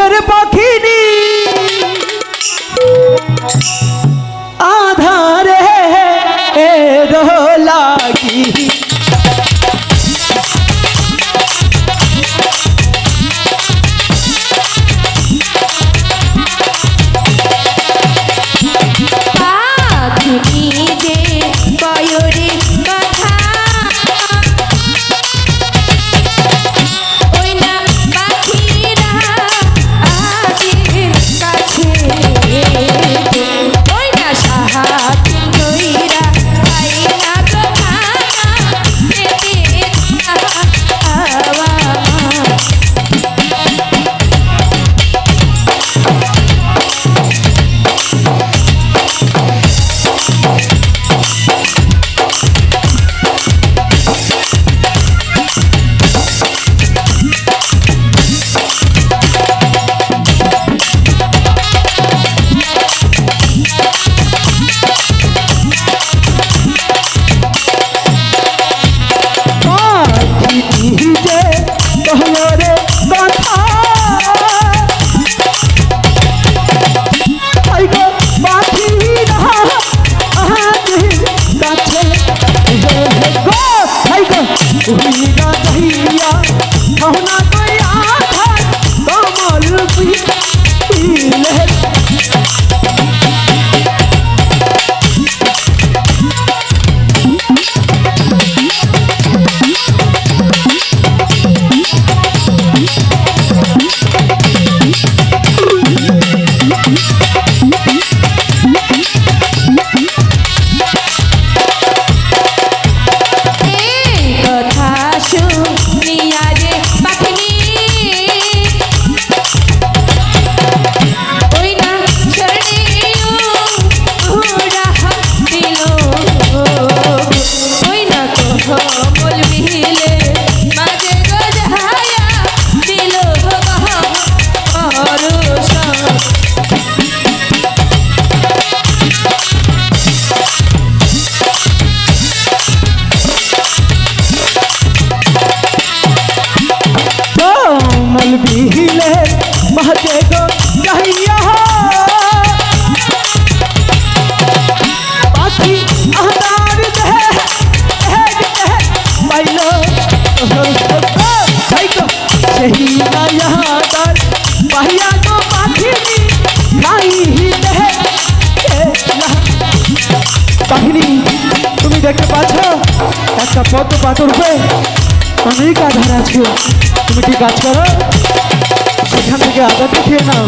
গাছের পাখিনি 好 사. একটা পদ্ম পাথর উপরে অনেক আধার আছে। তুমি কি কাজ করো। সেখান থেকে আধারটা খেয়ে নাও।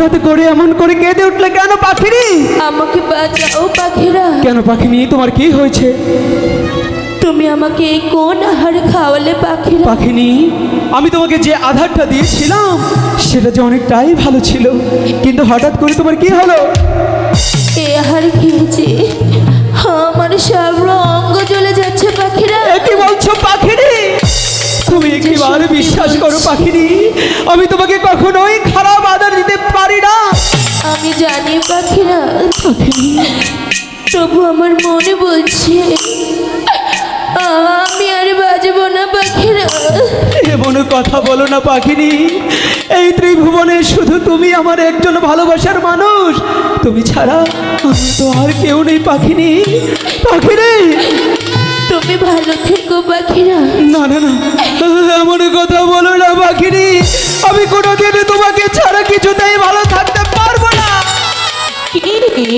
হঠাৎ করে এমন করে কেঁদে উঠলে কেন পাখিনি আমাকে বাঁচাও পাখিরা। কেন পাখিনি? তোমার কি হয়েছে? তুমি আমাকে এই কোন আহার খাওয়ালে পাখিরা? পাখিনি আমি তোমাকে যে আধারটা দিয়েছিলাম সেটা যে অনেকটাই ভালো ছিল। কিন্তু হঠাৎ করে তোমার কি হলো? এই আহার খেয়েছি। আমার সব অঙ্গ জ্বলে যাচ্ছে পাখিরা। কি বলছো পাখিনি তুমি একটিবার বিশ্বাস করো পাখিনি আমি তোমাকে কখনোই মনে বলছে আমি আর বাজবো না পাখিরা। এমন কথা বলো না পাখিনি। এই ত্রিভুবনে শুধু তুমি আমার একজন ভালোবাসার মানুষ। তুমি ছাড়া আমি তো আর কেউ নেই পাখিনি। পাখিনি তুমি ভালো থেকো পাখিরা। না না না এমন কথা বলো না পাখিনি। আমি কোনোদিন তোমাকে ছাড়া কিছুতেই ভালো থাকতে পারব না। কি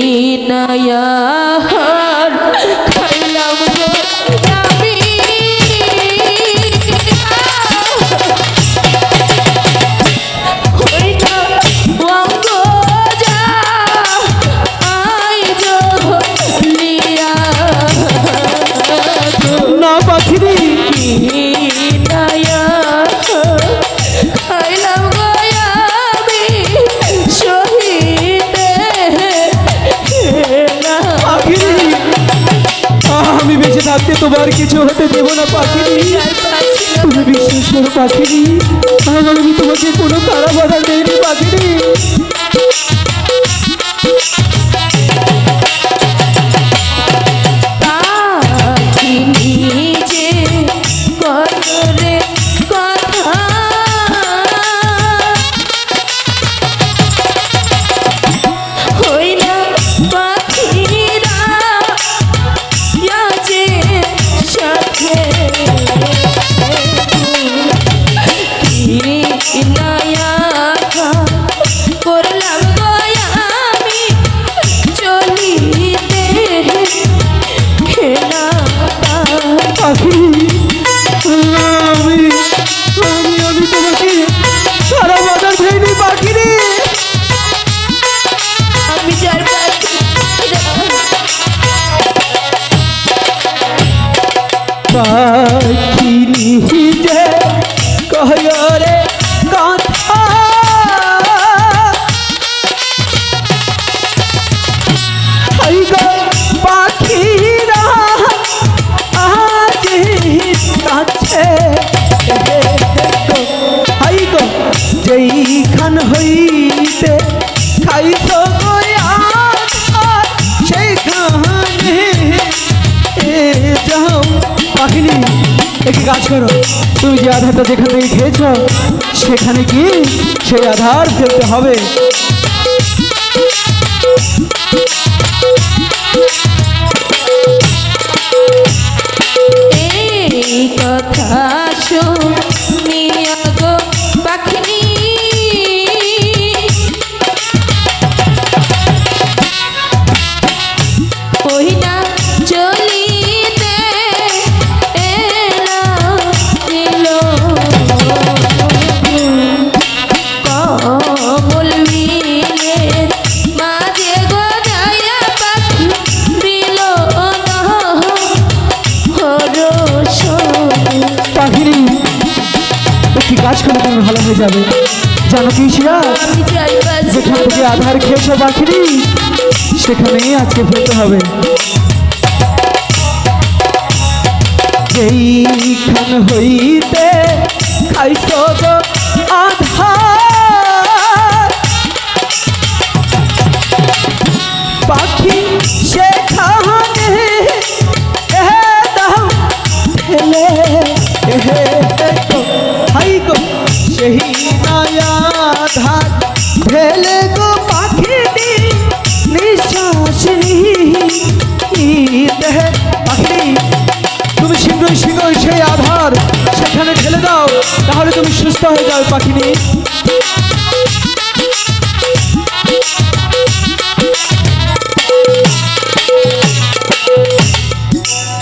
নয়া কিছু হতে দেব না পাখিনি। তুমি বিশ্বাস করো পাখিনি। আমার আমি তোমাকে কোনো তারা বাধা দেয়নি পাখিনি। পাখি নিজে কহরে কথা পাখিরা আজ কাছে যেইখান হইতে খাইছ সেইখানে একটি কাজ করো। তুমি যে আধারটা যেখান খেয়েছ, সেখানে কি সেই আধার ফেলতে হবে? কথা যাবে জানো কি যেখান থেকে আধার খেয়েছ পাখিনি সেখানেই আজকে ফেলতে হবে। যেইখান হইতে খাইছ আধার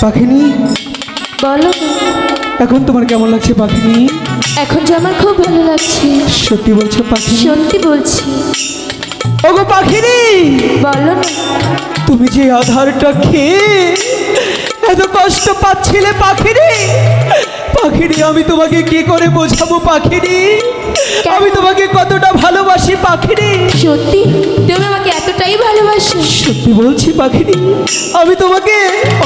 পাখিনি? বলো। এখন তোমার কেমন লাগছে পাখিনি? এখন যে আমার খুব ভালো লাগছে। সত্যি বলছো পাখি সত্যি বলছি। ওগো পাখিনি! বলো না। তুমি যে আধারটা খেয়ে এত কষ্ট পাচ্ছিলে পাখিরি পাখিরি আমি তোমাকে কি করে বোঝাবো পাখিরি? আমি তোমাকে কতটা ভালোবাসি পাখিরি? সত্যি? তুমি আমাকে এতটাই ভালোবাসো। সত্যি বলছি পাখিরি আমি তোমাকে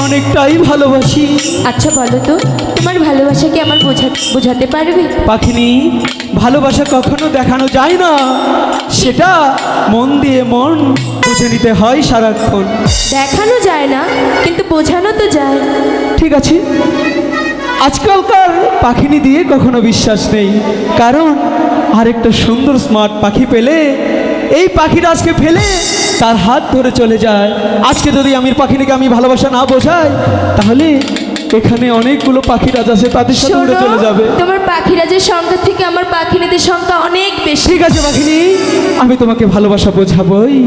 অনেকটাই ভালোবাসি। আচ্ছা বলো তো তোমার ভালোবাসা কি আমার বোঝা বোঝাতে পারবে? পাখিনি ভালোবাসা কখনো দেখানো যায় না। সেটা মন দিয়ে মন বুঝে নিতে হয় সারাক্ষণ। দেখানো যায় না কিন্তু বোঝানো তো যায়। ঠিক আছে আজকালকার পাখিনি দিয়ে কখনো বিশ্বাস নেই। কারণ আরেকটা সুন্দর স্মার্ট পাখি পেলে এই পাখিটা আজকে ফেলে তার হাত ধরে চলে যায়। আজকে যদি আমি পাখিনিকে আমি ভালোবাসা না বোঝাই তাহলে এখানে অনেকগুলো পাখিরাজ আছে তাদের সাথে উড়ে চলে যাবে। তোমার পাখিরাজের সংখ্যা থেকে আমার পাখিনীদের সংখ্যা অনেক বেশি। ঠিক আছে পাখিনি আমি তোমাকে ভালোবাসা বোঝাবই।